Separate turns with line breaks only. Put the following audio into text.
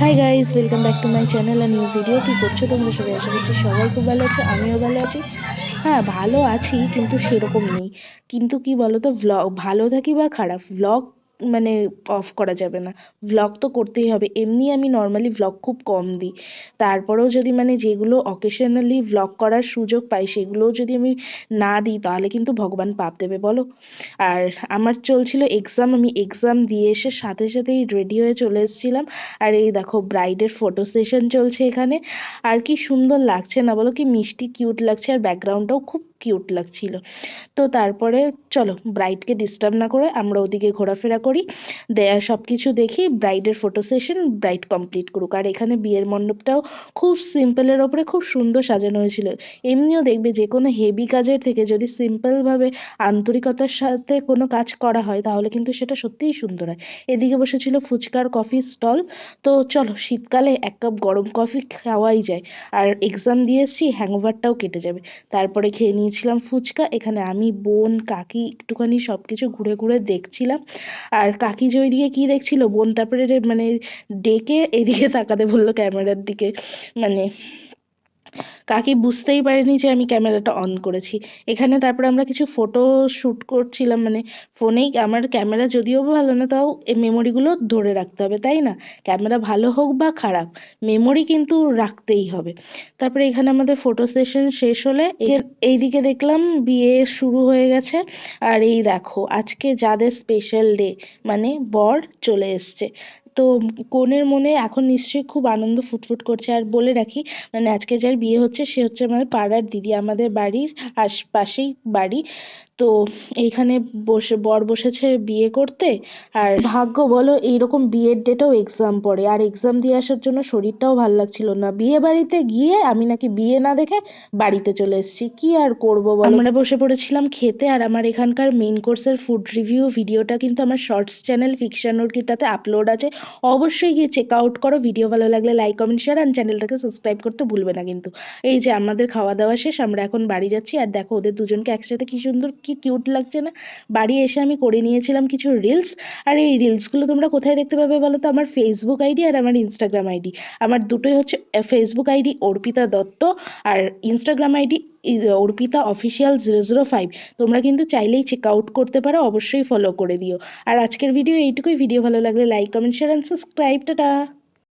Hi guys welcome back to my channel R new video কি করছ তোমরা? সবাই আশা করছি সবাই খুব ভালো আছে, আমিও ভালো আছি। হ্যাঁ ভালো আছি, কিন্তু সেরকম নেই। কিন্তু কি বলতো ভ্লগ ভালো থাকি বা খারাপ ভ্লগ মানে অফ করা যাবে না। ভ্লগ তো করতেই হবে। এমনি আমি নর্মালি ভ্লগ খুব কম দিই। তারপরেও যদি মানে যেগুলো অকেশনালি ভ্লগ করার সুযোগ পাই, সেগুলোও যদি আমি না দিই, তাহলে কিন্তু ভগবান পাপ দেবে, বলো? আর আমার চলছিল এক্সাম আমি এক্সাম দিয়ে এসে সাথে সাথেই রেডি হয়ে চলে এসেছিলাম। আর এই দেখো ব্রাইডের ফটো সেশন চলছে এখানে। আর কি সুন্দর লাগছে না, বলো? কি মিষ্টি কিউট লাগছে। আর ব্যাকগ্রাউন্ডটাও খুব কিউট লাগছিল। তো তারপরে চলো ব্রাইডকে ডিস্টার্ব না করে আমরা ওদিকে ঘোরাফেরা করি। সব কিছু দেখি ব্রাইডের ফটো সেশন ব্রাইড কমপ্লিট করুক। আর এখানে বিয়ের মণ্ডপটাও খুব সিম্পলের ওপরে খুব সুন্দর সাজানো হয়েছিল। এমনিও দেখবে যে কোনো হেভি কাজের থেকে যদি সিম্পলভাবে আন্তরিকতার সাথে কোনো কাজ করা হয়, তাহলে কিন্তু সেটা সত্যিই সুন্দর হয়। এদিকে বসেছিল ফুচকার কফি স্টল তো চলো শীতকালে এক কাপ গরম কফি খাওয়াই যায়। আর এক্সাম দিয়ে এসছি হ্যাংওভারটাও কেটে যাবে। তারপরে খেয়ে নিয়েছিলাম ফুচকা, এখানে আমি, বোন, কাকি একটুখানি সব কিছু ঘুরে ঘুরে দেখছিলাম। আর কাকি যে ওইদিকে কী দেখছিল, বোন তারপরে মানে ডেকে এদিকে তাকাতে বলল ক্যামেরার দিকে। মানে কাকি বুঝতেই পারেনি যে আমি ক্যামেরাটা অন করেছি। এখানে তারপরে আমরা কিছু ফটো শ্যুট করছিলাম মানে ফোনেই আমার ক্যামেরা যদিও ভালো না, তাও এই মেমোরিগুলো ধরে রাখতে হবে, তাই না? ক্যামেরা ভালো হোক বা খারাপ মেমোরি কিন্তু রাখতেই হবে। তারপরে এখানে আমাদের ফটো সেশন শেষ হলে এইদিকে দেখলাম বিয়ে শুরু হয়ে গেছে। আর এই দেখো, আজকে যাদের স্পেশাল ডে মানে বর চলে এসছে। তো কনের মনে এখন নিশ্চয়ই খুব আনন্দ ফুটফুট করছে। আর বলে রাখি মানে আজকে যার বিয়ে হচ্ছে, সে হচ্ছে আমাদের পাড়ার দিদি, আমাদের বাড়ির আশপাশেই বাড়ি। তো এইখানে বসে বর বসেছে বিয়ে করতে আর ভাগ্য বলো এইরকম বিয়ের ডেটেও এক্সাম পড়ে। আর এক্সাম দিয়ে আসার জন্য শরীরটাও ভালো লাগছিল না। বিয়ে বাড়িতে গিয়ে আমি নাকি বিয়ে না দেখে বাড়িতে চলে এসেছি। কি আর করব বলো? আমরা বসে পড়েছিলাম খেতে আর আমার এখানকার মেন কোর্সের ফুড রিভিউ ভিডিওটা কিন্তু আমার শর্টস চ্যানেল ফিকশন তাতে আপলোড আছে। অবশ্যই গিয়ে চেক আউট করো। ভিডিও ভালো লাগলে লাইক কমেন্ট শেয়ার আর চ্যানেলটাকে সাবস্ক্রাইব করতে ভুলবে না কিন্তু। এই যে আমাদের খাওয়া দাওয়া শেষ আমরা এখন বাড়ি যাচ্ছি। আর দেখো ওদের দুজনকে একসাথে কি সুন্দর কি কিউট লাগছে না? বাড়ি এসে আমি করে নিয়েছিলাম কিছু রিলস আর এই রিলসগুলো তোমরা কোথায় দেখতে পাবে বলো তো? আমার ফেসবুক আইডি আর আমার ইনস্টাগ্রাম আইডি আমার দুটোই হচ্ছে ফেসবুক আইডি অর্পিতা দত্ত আর Instagram ID Arpita official zero zero five তোমরা কিন্তু চাইলেই চেক আউট করতে পারো, অবশ্যই ফলো করে দিও। আর আজকের ভিডিও এইটুকুই। ভিডিও ভালো লাগলে like comment share and subscribe tata!